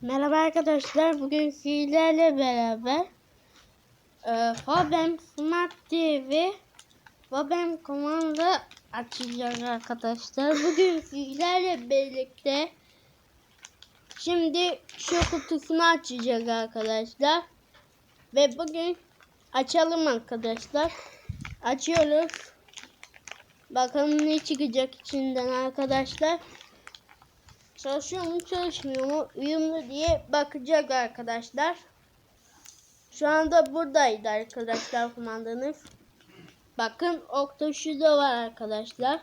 Merhaba arkadaşlar. Bugün sizlerle beraber e, Fabem Smart TV Fabem komanda açacağız arkadaşlar. Bugün sizlerle birlikte şimdi şu kutusunu açacağız arkadaşlar. Ve bugün açalım arkadaşlar. Açıyoruz. Bakalım ne çıkacak içinden arkadaşlar. Çalışıyor mu çalışmıyor mu uyumlu diye bakacak arkadaşlar. Şu anda buradaydı arkadaşlar kumandanız. Bakın tuşu da var arkadaşlar.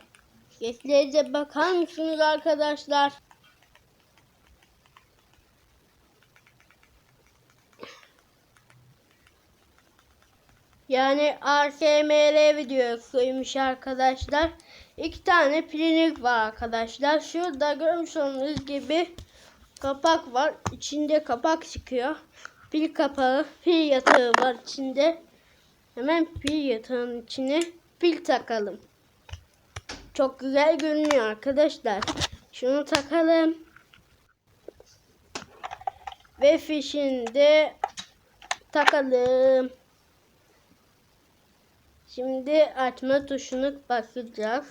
Yetlere bakar mısınız arkadaşlar? Yani ASMR videosuymuş arkadaşlar. İki tane plinik var arkadaşlar. Şurada görmüş olduğunuz gibi kapak var. İçinde kapak çıkıyor. Pil kapağı, pil yatağı var içinde. Hemen pil yatağının içine pil takalım. Çok güzel görünüyor arkadaşlar. Şunu takalım. Ve fişini de takalım. Şimdi açma tuşunu basacağız.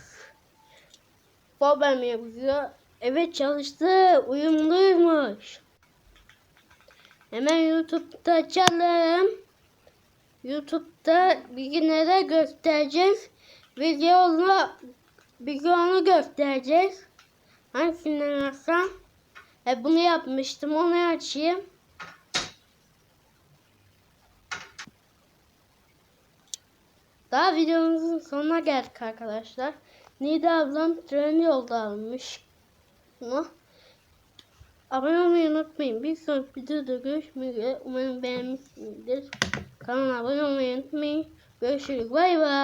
Babam yapıyor. Evet çalıştı. Uyumluymuş. Hemen YouTube'da açalım. YouTube'da bilgilere göstereceğiz. Videonu videonu göstereceğiz. Hangisinden açsam? E bunu yapmıştım. Onu açayım. Daha videomuzun sonuna geldik arkadaşlar. Nida ablam tren yolda almış. Bunu. Abone olmayı unutmayın. Bir sonraki videoda görüşmek üzere. Umarım beğenmişsinizdir. Kanala abone olmayı unutmayın. Görüşürüz. Bay bay.